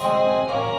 Música